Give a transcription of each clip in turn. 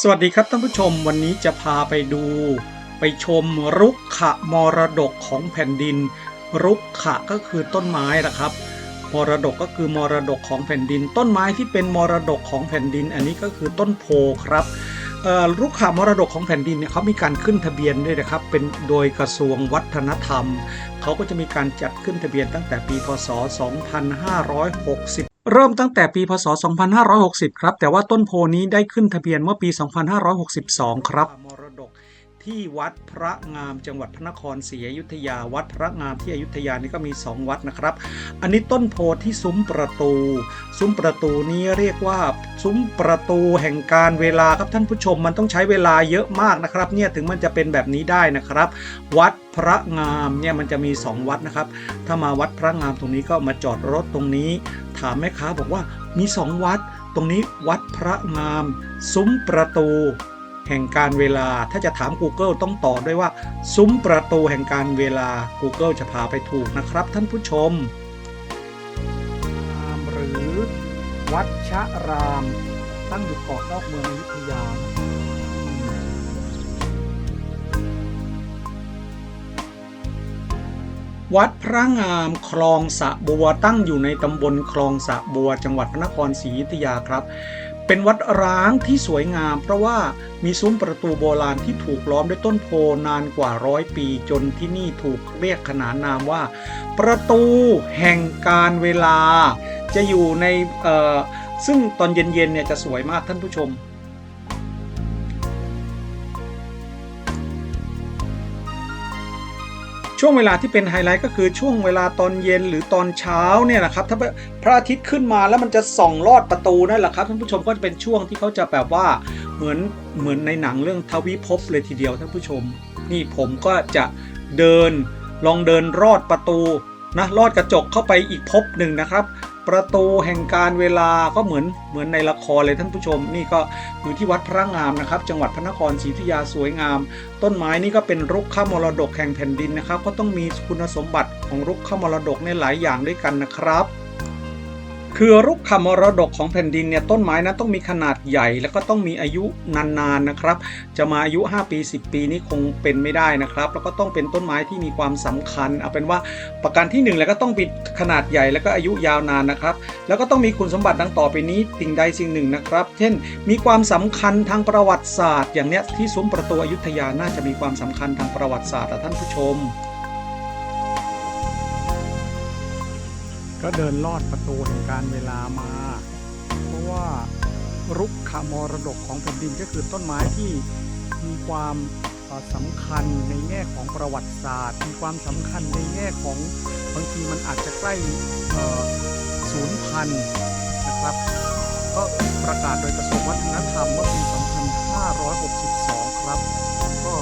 สวัสดีครับท่านผู้ชมวันนี้จะพาไปดู ไปชมรุกขะมรดกของแผ่นดิน รุกขะก็คือต้นไม้นะครับมรดกก็คือมรดกของแผ่นดิน ต้นไม้ที่เป็นมรดกของแผ่นดิน อันนี้ก็คือต้นโพครับรุกขะมรดกของแผ่นดินเนี่ยเขามีการขึ้นทะเบียนด้วยนะครับ เป็นโดยกระทรวงวัฒนธรรม เขาก็จะมีการจัดขึ้นทะเบียนตั้งแต่ปีพศ 2560 เริ่มตั้งแต่ปีพศ 2560 ครับ แต่ว่าต้นโพนี้ได้ขึ้นทะเบียนเมื่อปี 2562 ครับมรดกที่วัดพระงามจังหวัดพระนครศรีอยุธยา วัดพระงามที่อยุธยานี่ก็มี 2 วัดนะครับ อันนี้ต้นโพที่ซุ้มประตู ซุ้มประตูนี้เรียกว่าซุ้มประตูแห่งการเวลาครับท่านผู้ชมมันต้องใช้เวลาเยอะมากนะครับ เนี่ยถึงมันจะเป็นแบบนี้ได้นะครับ วัดพระงามเนี่ยมันจะมี 2 วัดนะครับ ถ้ามาวัดพระงามตรงนี้ก็มาจอดรถตรงนี้ ถามแม่ค้าบอกว่ามี2วัด ตรงนี้วัดพระงาม ซุ้มประตู แห่งการเวลาถ้าจะถาม Google ต้องตอบด้วยว่า ซุ้มประตูแห่งการเวลา Google จะพาไปถูกนะครับท่านผู้ชม หรือวัดชะราม ตั้งอยู่เกาะนอกเมืองอยุธยา วัดพระงามคลองสะบัวตั้งอยู่ในตำบลคลองสะบัว จังหวัดพระนครศรีอยุธยาครับ เป็นวัดร้างที่สวยงาม เพราะว่ามีซุ้มประตูโบราณที่ถูกล้อมด้วยต้นโพนานกว่าร้อยปีจนที่นี่ถูกเรียกขนานนามว่า ประตูแห่งการเวลา จะอยู่ในเออซึ่งตอนเย็นๆเนี่ยจะสวยมากท่านผู้ชม ช่วงเวลาที่เป็นไฮไลท์ก็คือช่วงเวลาตอนเย็นหรือตอนเช้าเนี่ยนะครับถ้าพระอาทิตย์ขึ้นมาแล้วมันจะส่องลอดประตูนั่นแหละครับท่านผู้ชมก็จะเป็นช่วงที่เขาจะแบบว่าเหมือนเหมือนในหนังเรื่องทวิภพเลยทีเดียวท่านผู้ชม นี่ผมก็จะเดินลองเดินรอดประตูนะลอดกระจกเข้าไปอีกภพหนึ่งนะครับ ประตูแห่งการเวลาก็เหมือนเหมือนในละครเลยท่านผู้ชม นี่ก็อยู่ที่วัดพระงามนะครับ จังหวัดพระนครศรีอยุธยาสวยงาม ต้นไม้นี่ก็เป็นรุกขมรดกแห่งแผ่นดินนะครับ ก็ต้องมีคุณสมบัติของรุกขมรดกในหลายอย่างด้วยกันนะครับ คือรุกขมรดกของแผ่นดินเนี่ยต้นไม้นั้นต้องมีขนาดใหญ่ แล้วก็ต้องมีอายุนานๆนะครับ จะมาอายุ 5 ปี 10 ปีนี่คงเป็นไม่ได้นะครับ แล้วก็ต้องเป็นต้นไม้ที่มีความสำคัญ เอาเป็นว่าประการที่1แล้วก็ต้องมีขนาดใหญ่แล้วก็อายุยาวนานนะครับ แล้วก็ต้องมีคุณสมบัติดังต่อไปนี้สิ่งใดสิ่งหนึ่งนะครับ เช่น มีความสำคัญทางประวัติศาสตร์ อย่างเนี้ยที่ซุ้มประตูอยุธยาน่าจะมีความสำคัญทางประวัติศาสตร์อะท่านผู้ชม ก็เดินลอดประตูแห่งการเวลามา เพราะว่ารุกขมรดกของแผ่นดินก็คือต้นไม้ที่มีความสำคัญในแง่ของประวัติศาสตร์ มีความสำคัญในแง่ของบางทีมันอาจจะใกล้ศูนย์พันนะครับก็ประกาศโดยกระทรวงวัฒนธรรมเมื่อปี 2562 ครับ ก็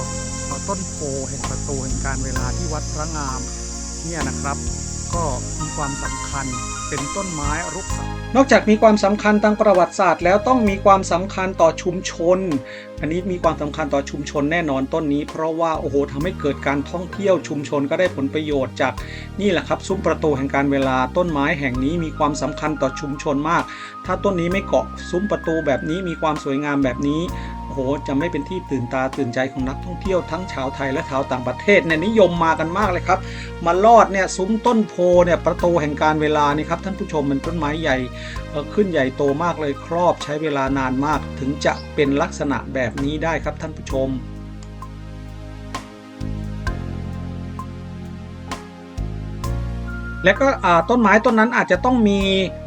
เอ่อต้นโพแห่งประตูแห่งการเวลาที่วัดพระงามเนี่ยนะครับ ก็มีความสำคัญเป็นต้นไม้รุกขนอกจากมีความสำคัญทางประวัติศาสตร์ แล้วต้องมีความสำคัญต่อชุมชน อันนี้มีความสำคัญต่อชุมชนแน่นอนต้นนี้ เพราะว่าโอ้โหทำให้เกิดการท่องเที่ยวชุมชนก็ได้ผลประโยชน์จากนี่แหละครับซุ้มประตูแห่งการเวลาต้นไม้แห่งนี้มีความสำคัญต่อชุมชนมาก ถ้าต้นนี้ไม่เกาะซุ้มประตูแบบนี้มีความสวยงามแบบนี้ โหจะไม่เป็นที่ตื่นตาตื่นใจของนักท่องเที่ยวทั้งชาวไทยและชาวต่างประเทศเนี่ยนิยมมากันมากเลยครับมาลอดเนี่ยซุ้มต้นโพเนี่ยประตูแห่งการเวลานี่ครับท่านผู้ชมมันต้นไม้ใหญ่ขึ้นใหญ่โตมากเลยครอบใช้เวลานานมาก ถึงจะเป็นลักษณะแบบนี้ได้ครับท่านผู้ชมและก็ต้นไม้ต้นนั้นอาจจะต้องมี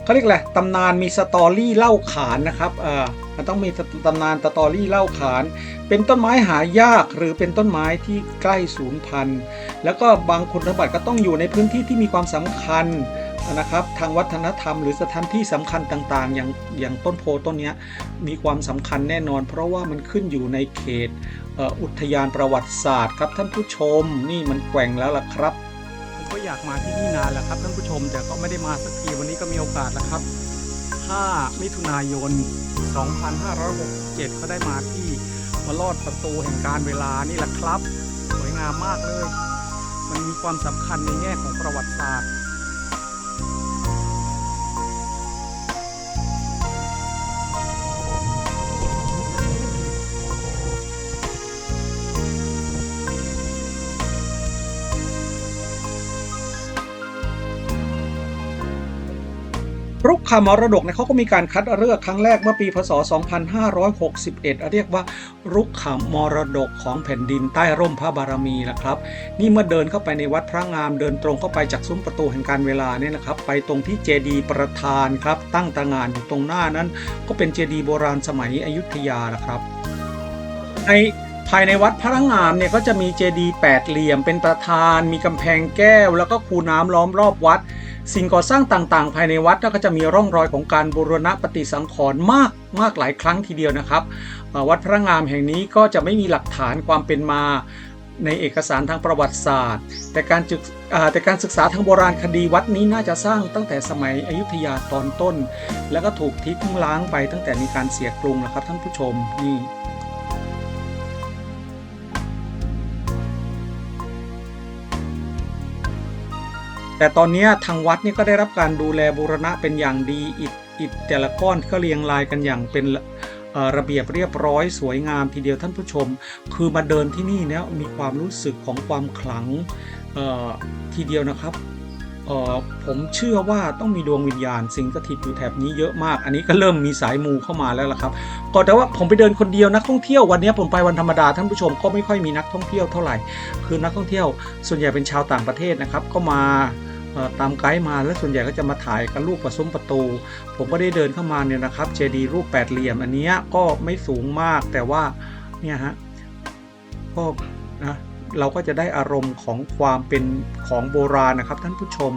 เขาเรียกอะไรตำนานมีสตอรี่เล่าขานนะครับเอ่า มันต้องมีตำนานสตอรี่เล่าขาน เป็นต้นไม้หายากหรือเป็นต้นไม้ที่ใกล้สูญพันธุ์ แล้วก็บางคุณสมบัติก็ต้องอยู่ในพื้นที่ที่มีความสำคัญนะครับทางวัฒนธรรมหรือสถานที่สำคัญต่างๆ อย่างอย่างต้นโพต้นนี้มีความสำคัญแน่นอน เพราะว่ามันขึ้นอยู่ในเขตเออุทยานประวัติศาสตร์ครับท่านผู้ชมนี่มันแกว่งแล้วล่ะครับ ผมก็อยากมาที่นี่นานแล้วครับท่านผู้ชมแต่ก็ไม่ได้มาสักทีวันนี้ก็มีโอกาสแล้วครับ 5 มิถุนายน 2567 ก็ได้มาที่มาลอดประตูแห่งการเวลานี่แหละครับ สวยงามมากเลย มันมีความสำคัญในแง่ของประวัติศาสตร์ รุกขมรดกเนี่ยเขาก็มีการคัดเลือกครั้งแรกเมื่อปีพศ 2561 เรียกว่ารุกขมรดกของแผ่นดินใต้ร่มพระบารมีนะครับ นี่เมื่อเดินเข้าไปในวัดพระงามเดินตรงเข้าไปจากซุ้มประตูแห่งการเวลาเนี่ยนะครับ ไปตรงที่เจดีย์ประธานครับ ตั้งตางานอยู่ตรงหน้านั้น ก็เป็นเจดีย์โบราณสมัยอยุธยานะครับ ในภายในวัดพระงามเนี่ยก็จะมีเจดีย์แปดเหลี่ยมเป็นประธาน มีกำแพงแก้ว แล้วก็คูน้ำล้อมรอบวัด สิ่งก่อสร้างต่างๆ ภายในวัดก็จะมีร่องรอยของการบูรณะปฏิสังขรณ์มากมากหลายครั้งทีเดียวนะครับ วัดพระงามแห่งนี้ก็จะไม่มีหลักฐานความเป็นมาในเอกสารทางประวัติศาสตร์ แต่การศึกแต่การศึกษาทางโบราณคดีวัดนี้น่าจะสร้างตั้งแต่สมัยอยุธยาตอนต้น แล้วก็ถูกทิ้งล้างไปตั้งแต่มีการเสียกรุงนะครับท่านผู้ชมนี่ แต่ตอนนี้ทางวัดนี่ก็ได้รับการดูแลบูรณะเป็นอย่างดีอิฐอิฐแต่ละก้อนก็เรียงรายกันอย่างเป็นระเบียบเรียบร้อยสวยงามทีเดียวท่านผู้ชม คือมาเดินที่นี่เนี่ยมีความรู้สึกของความขลังทีเดียวนะครับผมเชื่อว่าต้องมีดวงวิญญาณสิงสถิตอยู่แถบนี้เยอะมาก อันนี้ก็เริ่มมีสายมูเข้ามาแล้วล่ะครับก็แต่ว่าผมไปเดินคนเดียวนักท่องเที่ยววันนี้ผมไปวันธรรมดาท่านผู้ชมก็ไม่ค่อยมีนักท่องเที่ยวเท่าไหร่ คือนักท่องเที่ยวส่วนใหญ่เป็นชาวต่างประเทศนะครับก็มา ตามไกด์มาแล้วส่วนใหญ่ก็จะมาถ่ายกันรูปประซุ้มประตู ผมก็ได้เดินเข้ามาเนี่ยนะครับเจดีรูปแปดเหลี่ยมอันนี้ก็ไม่สูงมากแต่ว่าเนี่ยฮะก็นะเราก็จะได้อารมณ์ของความเป็นของโบราณนะครับท่านผู้ชม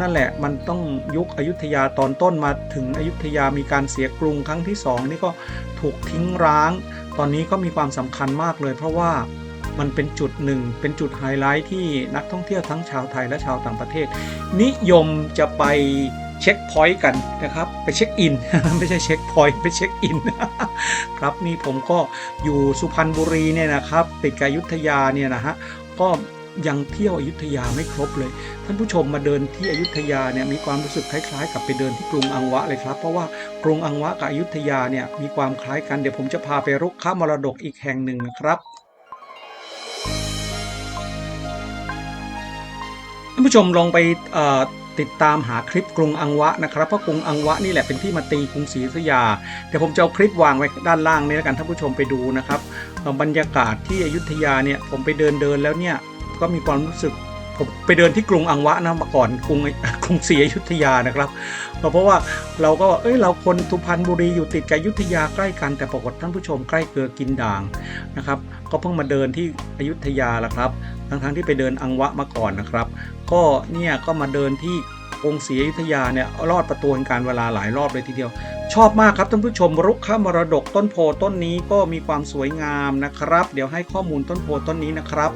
นั่นแหละมันต้องยุคอยุธยาตอนต้นมาถึงอยุธยามีการเสียกรุงครั้งที่สองนี่ก็ถูกทิ้งร้าง ตอนนี้ก็มีความสำคัญมากเลย เพราะว่า มันเป็นจุดหนึ่ง เป็นจุดไฮไลท์ที่นักท่องเที่ยวทั้งชาวไทยและชาวต่างประเทศ นิยมจะไปเช็คพอยต์กันนะครับ ไปเช็คอิน ไม่ใช่เช็คพอยต์ไปเช็คอินครับนี่ผมก็อยู่สุพรรณบุรีเนี่ยนะครับ ติดกับอยุธยาเนี่ยนะฮะก็ยังเที่ยวอยุธยาไม่ครบเลย ท่านผู้ชมมาเดินที่อยุธยาเนี่ยมีความรู้สึกคล้ายๆ กับไปเดินที่กรุงอังวะเลยครับ เพราะว่ากรุงอังวะกับอยุธยาเนี่ยมีความคล้ายกันเดี๋ยวผมจะพาไปรุกค้ามรดกอีกแห่งหนึ่งนะครับ ผู้ชมลองไปติดตามหาคลิปกรุงอังวะนะครับเพราะกรุงอังวะนี่แหละเป็นที่มาตีกรุงศรีอยุธยาเดี๋ยวผมจะเอาคลิปวางไว้ด้านล่างนี้แล้วกันท่านผู้ชมไปดูนะครับบรรยากาศที่อยุธยาเนี่ยผมไปเดินเดินแล้วเนี่ยก็มีความรู้สึก ผมไปเดินที่กรุงอังวะนะมาก่อนกรุงกรุงศรีอยุธยานะครับเพราะว่าเราก็เอ้ยเราคนสุพรรณบุรีอยู่ติดกับอยุธยาใกล้กันแต่ปรากฏท่านผู้ชมใกล้เกลือกินด่างนะครับ ก็เพิ่งมาเดินที่อยุธยาละครับทั้งๆที่ไปเดินอังวะมาก่อนนะครับ ก็เนี่ยก็มาเดินที่กรุงศรีอยุธยาเนี่ยลอดประตูแห่งการเวลาหลายรอบเลยทีเดียว ชอบมากครับท่านผู้ชมรุกขมรดกต้นโพต้นนี้ก็มีความสวยงามนะครับ เดี๋ยวให้ข้อมูลต้นโพต้นนี้นะครับ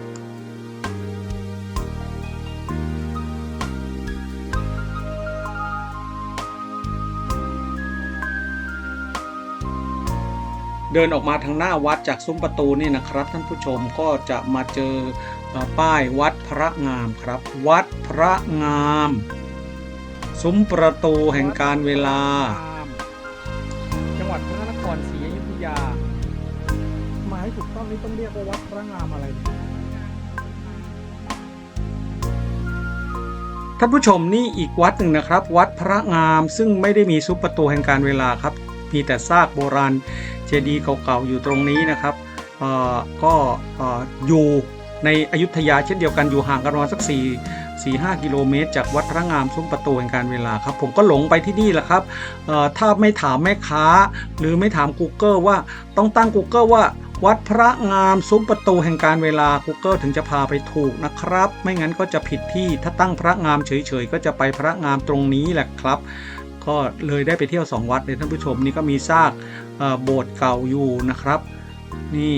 เดินออกมาทางหน้าวัดจากซุ้มประตูนี่นะครับ ท่านผู้ชมก็จะมาเจอเอ่อป้ายวัดพระงามครับ วัดพระงาม ซุ้มประตูแห่งการเวลา จังหวัดพระนครศรีอยุธยาหมายถูกต้องนี่ต้องเรียกว่าวัดพระงามอะไรเนี่ยท่านผู้ชมนี่อีกวัดหนึ่งนะครับ วัดพระงามซึ่งไม่ได้มีซุ้มประตูแห่งการเวลาครับมีแต่ซากโบราณเจ ดีย์เก่าๆอยู่ตรงนี้นะครับก็อยู่ในอยุธยาเช่นเดียวกันอยู่ห่างกันประมาณสัก4 4 5 กิโลเมตร จากวัดพระงามซุ้มประตูแห่งการเวลาครับ ผมก็หลงไปที่นี่แหละครับถ้าไม่ถามแม่ค้า หรือไม่ถาม Google ว่าต้องตั้ง Google ว่าวัดพระงามซุ้มประตูแห่งการเวลา Google ถึงจะพาไปถูกนะครับ ไม่งั้นก็จะผิดที่ถ้าตั้งพระงามเฉยๆ ก็จะไปพระงามตรงนี้แหละครับ ก็เลยได้ไปเที่ยว 2 วัดเลยท่านผู้ชมนี่ก็มีซากโบสถ์เก่าอยู่นะครับ นี่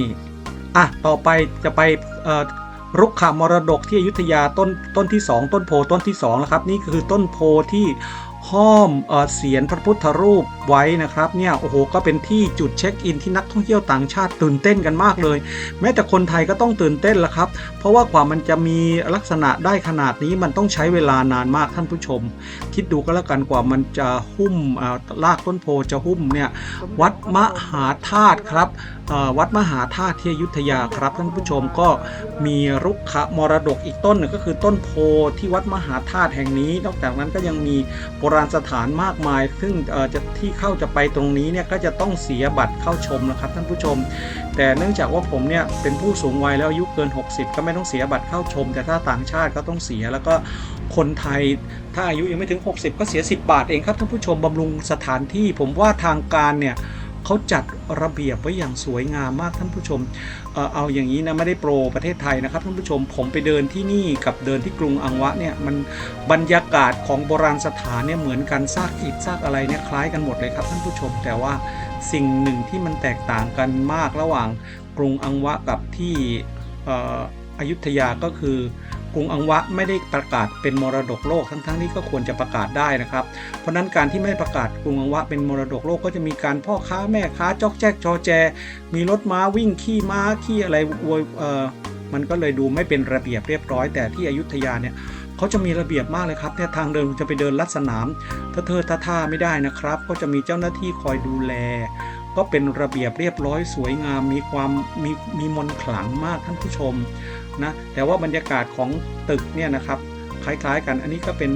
อะต่อไปจะไปรุกขามรดกที่อยุธยาต้นต้นที่ 2 ต้นโพต้นที่2แล้วครับ นี่คือต้นโพที่ห้อมเอเสียนพระพุทธรูป ไว้นะครับเนี่ยโอ้โหก็เป็นที่จุดเช็คอินที่นักท่องเที่ยวต่างชาติตื่นเต้นกันมากเลย แม้แต่คนไทยก็ต้องตื่นเต้นละครับ เพราะว่ากว่ามันจะมีลักษณะได้ขนาดนี้มันต้องใช้เวลานานมากท่านผู้ชม คิดดูก็แล้วกันกว่ามันจะหุ้มอ่ารากต้นโพจะหุ้มเนี่ยวัดมหาธาตุครับอ่อวัดมหาธาตุที่อยุธยาครับท่านผู้ชมก็มีรุกขมรดกอีกต้นหนึ่งก็คือต้นโพที่วัดมหาธาตุแห่งนี้ นอกจากนั้นก็ยังมีโบราณสถานมากมาย ซึ่งเอ่อจะที่เข้าจะไปตรงนี้เนี่ยก็จะต้องเสียบัตรเข้าชมนะครับท่านผู้ชม แต่เนื่องจากว่าผมเนี่ยเป็นผู้สูงวัยแล้วอายุเกิน 60 ก็ไม่ต้องเสียบัตรเข้าชม แต่ถ้าต่างชาติก็ต้องเสียแล้วก็คนไทยถ้าอายุยังไม่ถึง 60 ก็เสีย 10 บาทเองครับท่านผู้ชมบำรุงสถานที่ ผมว่าทางการเนี่ย เขาจัดระเบียบไว้อย่างสวยงามมากท่านผู้ชมเอเอาอย่างนี้นะไม่ได้โปรประเทศไทยนะครับท่านผู้ชมผมไปเดินที่นี่กับเดินที่กรุงอังวะเนี่ยมันบรรยากาศของโบราณสถานเนี่ยเหมือนกันซากอิฐซากอะไรเนี่ยคล้ายกันหมดเลยครับท่านผู้ชม แต่ว่าสิ่งหนึ่งที่มันแตกต่างกันมากระหว่างกรุงอังวะกับที่อออยุธยาก็คือ กรุงอังวะไม่ได้ประกาศเป็นมรดกโลกทั้งๆที่ก็ควรจะประกาศได้นะครับ เพราะนั้นการที่ไม่ประกาศกรุงอังวะเป็นมรดกโลกก็จะมีการพ่อค้าแม่ค้าจอกแจ๊กจอแจ มีรถม้าวิ่งขี่ม้าขี่อะไรโวยเออมันก็เลยดูไม่เป็นระเบียบเรียบร้อย แต่ที่อยุธยาเนี่ยเขาจะมีระเบียบมากเลยครับเนี่ยทางเดินจะไปเดินลัดสนามถ้าเธอท่าท่าไม่ได้นะครับ ก็จะมีเจ้าหน้าที่คอยดูแล ก็เป็นระเบียบเรียบร้อยสวยงามมีความมีมีมนต์ขลังมากท่านผู้ชม นะแต่ว่าบรรยากาศของตึกเนี่ยนะครับคล้ายๆ กันอันนี้ก็เป็น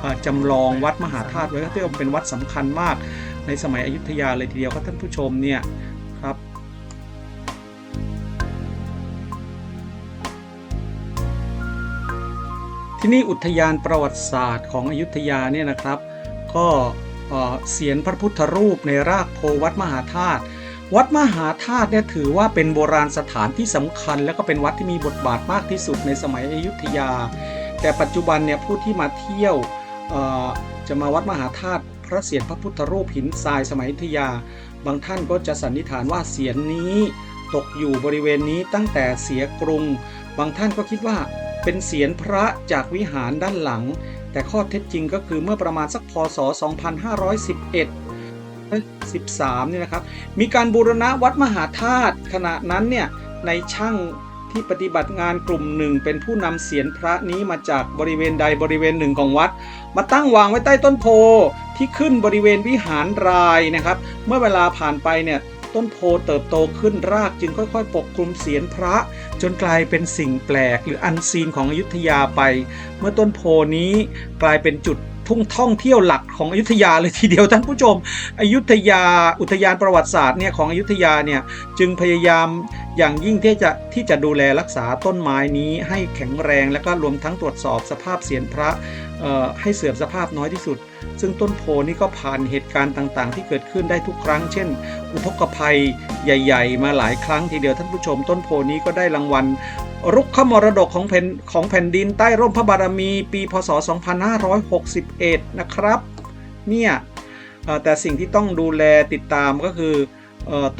เอ่อจำลองวัดมหาธาตุไว้ก็เรียกว่าเป็นวัดสำคัญมากในสมัยอยุธยาเลยทีเดียวครับท่านผู้ชมเนี่ยครับที่นี่อุทยานประวัติศาสตร์ของอยุธยาเนี่ยนะครับ ก็เอ่อเสียนพระพุทธรูปในรากโพวัดมหาธาตุ วัดมหาธาตุเนี่ยถือว่าเป็นโบราณสถานที่สำคัญ และก็เป็นวัดที่มีบทบาทมากที่สุดในสมัยอยุธยา แต่ปัจจุบันเนี่ยผู้ที่มาเที่ยวจะมาวัดมหาธาตุพระเศียรพระพุทธรูปหินทรายสมัยอยุธยา บางท่านก็จะสันนิษฐานว่าเสียนนี้ตกอยู่บริเวณนี้ตั้งแต่เสียกรุง บางท่านก็คิดว่าเป็นเสียนพระจากวิหารด้านหลัง แต่ข้อเท็จจริงก็คือเมื่อประมาณสักพศ 2511 13เนี่ยนะครับ มีการบูรณะวัดมหาธาตุขณะนั้นเนี่ยในช่างที่ปฏิบัติงานกลุ่มหนึ่งเป็นผู้นำเสียนพระนี้มาจากบริเวณใดบริเวณหนึ่งของวัด มาตั้งวางไว้ใต้ต้นโพที่ขึ้นบริเวณวิหารรายนะครับ เมื่อเวลาผ่านไปเนี่ยต้นโพเติบโตขึ้นรากจึงค่อยๆ ปกคลุมเสียนพระ จนกลายเป็นสิ่งแปลกหรืออันซีนของอยุธยาไป เมื่อต้นโพนี้กลายเป็นจุด ทุ่งท่องเที่ยวหลักของอยุธยาเลยทีเดียวท่านผู้ชม อยุธยาอุทยานประวัติศาสตร์เนี่ยของอยุธยาเนี่ยจึงพยายามอย่างยิ่งที่จะที่จะดูแลรักษาต้นไม้นี้ให้แข็งแรง และก็รวมทั้งตรวจสอบสภาพเสียนพระเอ่อให้เสื่อมสภาพน้อยที่สุด ซึ่งต้นโพนี้ก็ผ่านเหตุการณ์ต่างๆ ที่เกิดขึ้นได้ทุกครั้ง เช่น อุทกภัยใหญ่ ๆ มาหลายครั้งทีเดียวท่านผู้ชม ต้นโพนี้ก็ได้รางวัล รุกขมรดกของแผ่นของแผ่นดินใต้ร่มพระบารมีปีพศ 2561 นะครับ เนี่ยแต่สิ่งที่ต้องดูแลติดตามก็คือ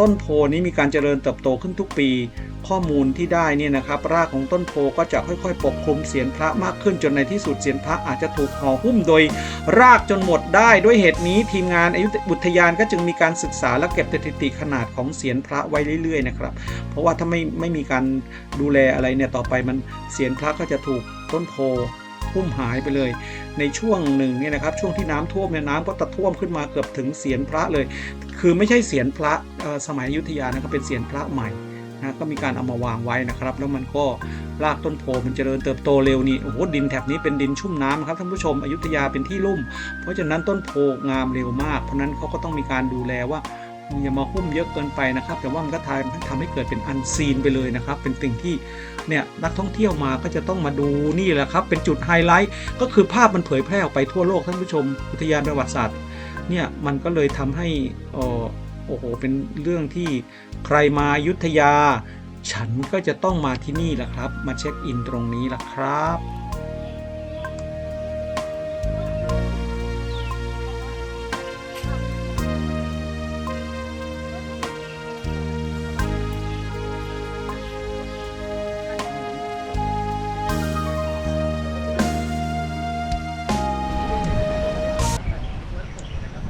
ต้นโพนี้มีการเจริญเติบโตขึ้นทุกปี ข้อมูลที่ได้เนี่ยนะครับรากของต้นโพก็จะค่อยๆ ปกคลุมเสียนพระมากขึ้นจนในที่สุดเสียนพระอาจจะถูกห่อหุ้มโดย รากจนหมดได้ด้วยเหตุนี้ทีมงานอายุอุทยานก็จึงมีการศึกษาและเก็บสถิติขนาดของเสียนพระไว้เรื่อยๆนะครับเพราะว่าถ้าไม่ไม่มีการดูแลอะไรเนี่ยต่อไปมันเสียนพระก็จะถูกต้นโพ หุ้มหายไปเลย ในช่วงหนึ่งเนี่ยนะครับช่วงที่น้ำท่วมเนี่ยน้ำก็จะท่วมขึ้นมาเกือบถึงเสียนพระเลย คือไม่ใช่เสียนพระสมัยอยุธยานะครับเป็นเสียนพระใหม่นะก็มีการเอามาวางไว้นะครับ แล้วมันก็รากต้นโพมันเจริญเติบโตเร็วนี่โอ้โหดินแถบนี้เป็นดินชุ่มน้ำครับท่านผู้ชมอยุธยาเป็นที่ลุ่ม เพราะฉะนั้นต้นโพงามเร็วมาก เพราะฉะนั้นเขาก็ต้องมีการดูแลว่า อย่ามาหุ้มเยอะเกินไปนะครับ แต่ว่ามันก็ทำทำให้เกิดเป็นอันซีนไปเลยนะครับ เป็นสิ่งที่เนี่ยนักท่องเที่ยวมาก็จะต้องมาดูนี่แหละครับ เป็นจุดไฮไลท์ก็คือภาพมันเผยแพร่ออกไปทั่วโลกท่านผู้ชมอุทยานประวัติศาสตร์เนี่ยมันก็เลยทำให้ออโอ้โหเป็นเรื่องที่ใครมายุทธยา ฉันก็จะต้องมาที่นี่แหละครับ มาเช็คอินตรงนี้แหละครับ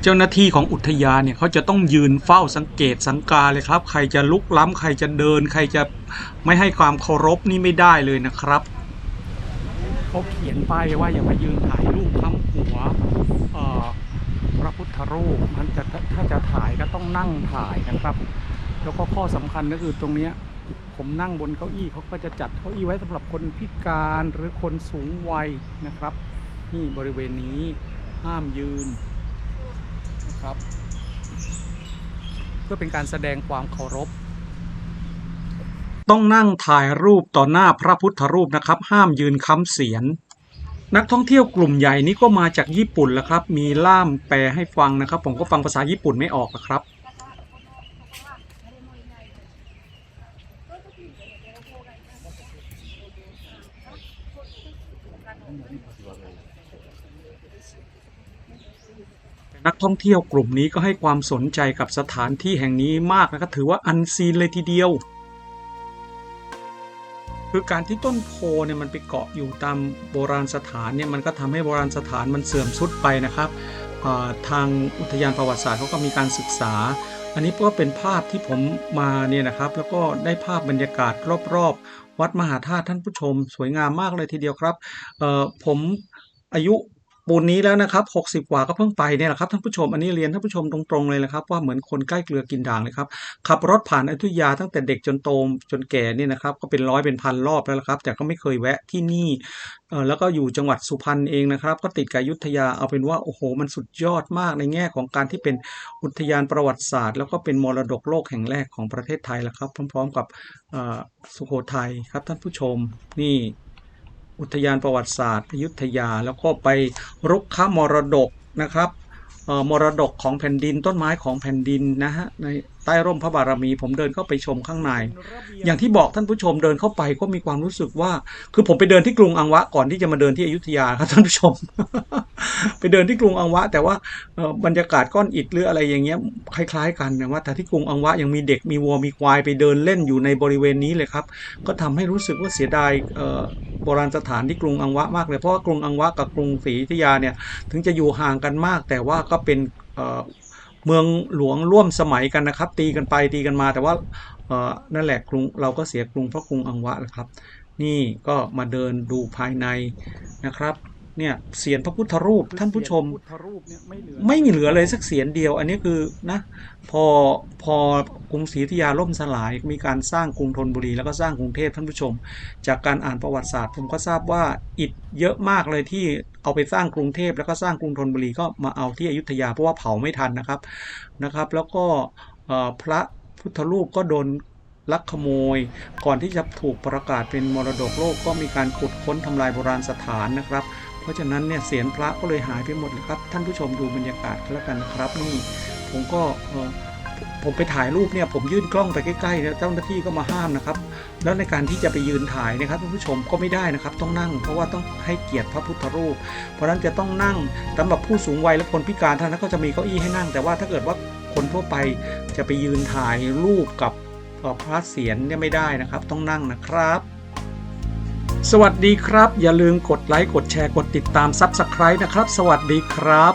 จจ้าหน้าที่ของอุทยานเนี่ยเขาจะต้องยืนเฝ้าสังเกตสังกาเลยครับ ใครจะลุกล้ำใครจะเดิน ใครจะไม่ให้ความเคารพนี่ไม่ได้เลยนะครับเขาเขียนป้ายว่าอย่ามายืนถ่ายรูปค้ำหัวพระพุทธรูปมันจะถ้าจะถ่ายก็ต้องนั่งถ่ายนะครับ แล้วก็ข้อสำคัญก็คือตรงเนี้ยผมนั่งบนเก้าอี้เขาก็จะจัดเก้าอี้ไว้สำหรับคนพิการหรือคนสูงวัยนะครับ นี่บริเวณนี้ห้ามยืน ครับ เพื่อเป็นการแสดงความเคารพ ต้องนั่งถ่ายรูปต่อหน้าพระพุทธรูปนะครับ ห้ามยืนค้ำเสียน นักท่องเที่ยวกลุ่มใหญ่นี้ก็มาจากญี่ปุ่นแล้วครับ มีล่ามแปลให้ฟังนะครับ ผมก็ฟังภาษาญี่ปุ่นไม่ออกนะครับ นักท่องเที่ยวกลุ่มนี้ก็ให้ความสนใจกับสถานที่แห่งนี้มากนะครับถือว่าอันซีนเลยทีเดียว คือการที่ต้นโพเนี่ยมันไปเกาะอยู่ตามโบราณสถานเนี่ยมันก็ทำให้โบราณสถานมันเสื่อมทรุดไปนะครับทางอุทยานประวัติศาสตร์เขาก็มีการศึกษา อันนี้ก็เป็นภาพที่ผมมาเนี่ยนะครับ แล้วก็ได้ภาพบรรยากาศรอบๆ วัดมหาธาตุท่านผู้ชม สวยงามมากเลยทีเดียวครับผมอายุ ปูนนี้แล้วนะครับ 60 กว่าก็เพิ่งไปเนี่ยแหละครับท่านผู้ชมอันนี้เรียนท่านผู้ชมตรงๆเลยนะครับว่าเหมือนคนใกล้เกลือกินด่างเลยครับขับรถผ่านอยุธยาตั้งแต่เด็กจนโตจนแก่เนี่ยนะครับก็เป็นร้อยเป็นพันรอบแล้วละครับ แต่ก็ไม่เคยแวะที่นี่เออแล้วก็อยู่จังหวัดสุพรรณเองนะครับ ก็ติดกับยุธยาเอาเป็นว่าโอ้โห มันสุดยอดมากในแง่ของการที่เป็นอุทยานประวัติศาสตร์ แล้วก็เป็นมรดกโลกแห่งแรกของประเทศไทยล้วครับ พร้อม ๆ กับสุโขทัยครับท่านผู้ชมนี่ อุทยานประวัติศาสตร์อยุธยา แล้วก็ไปรุกค้ามรดกนะครับมรดกของแผ่นดินต้นไม้ของแผ่นดินนะฮะใน ใต้ร่มพระบารมี ผมเดินเข้าไปชมข้างใน อย่างที่บอกท่านผู้ชมเดินเข้าไปก็มีความรู้สึกว่า คือผมไปเดินที่กรุงอังวะก่อนที่จะมาเดินที่อยุธยาครับท่านผู้ชม ไปเดินที่กรุงอังวะ แต่ว่าบรรยากาศก้อนอิฐหรืออะไรอย่างเงี้ยคล้ายๆ กันนะว่าแต่ที่กรุงอังวะยังมีเด็กมีวัวมีควายไปเดินเล่นอยู่ในบริเวณนี้เลยครับ ก็ทำให้รู้สึกว่าเสียดายโบราณสถานที่กรุงอังวะมากเลยเพราะว่ากรุงอังวะกับกรุงศรีอยุธยาเนี่ยถึงจะอยู่ห่างกันมาก แต่ว่าก็เป็น เมืองหลวงร่วมสมัยกันนะครับ ตีกันไปตีกันมาแต่ว่านั่นแหละกรุงเราก็เสียกรุงเพราะกรุงอังวะนะครับ นี่ก็มาเดินดูภายในนะครับ เนี่ยเสียนพระพุทธรูปท่านผู้ชม ไม่มีเหลือเลยสักเสียนเดียว อันนี้คือนะพอพอกรุงศรีอยุธยาล่มสลาย มีการสร้างกรุงธนบุรีแล้วก็สร้างกรุงเทพท่านผู้ชม จากการอ่านประวัติศาสตร์ ผมก็ทราบว่าอิฐเยอะมากเลยที่เอาไปสร้างกรุงเทพแล้วก็สร้างกรุงธนบุรีก็มาเอาที่อยุธยาเพราะว่าเผาไม่ทันนะครับนะครับ แล้วก็เอ่อพระพุทธรูปก็โดนลักขโมย ก่อนที่จะถูกประกาศเป็นมรดกโลกก็มีการขุดค้นทำลายโบราณสถานนะครับเพ ราะฉะนั้นเนี่ยเสียนพระก็เลยหายไปหมดเลยครับท่านผู้ชมดูบรรยากาศกันแล้วกันนะครับนี่ผมก็ผมไปถ่ายรูปเนี่ยผมยื่นกล้องไปใกล้ๆแล้วเจ้าหน้าที่ก็มาห้ามนะครับ แล้วในการที่จะไปยืนถ่ายนะครับท่านผู้ชมก็ไม่ได้นะครับ ต้องนั่งเพราะว่าต้องให้เกียรติพระพุทธรูป เพราะฉะนั้นจะต้องนั่งสำหรับผู้สูงวัยและคนพิการท่านก็จะมีเก้าอี้ให้นั่ง แต่ว่าถ้าเกิดว่าคนทั่วไปจะไปยืนถ่ายรูปกับพระเศียรเนี่ยไม่ได้นะครับ ต้องนั่งนะครับ สวัสดีครับ อย่าลืมกดไลค์ กดแชร์ กดติดตาม Subscribe นะครับ สวัสดีครับ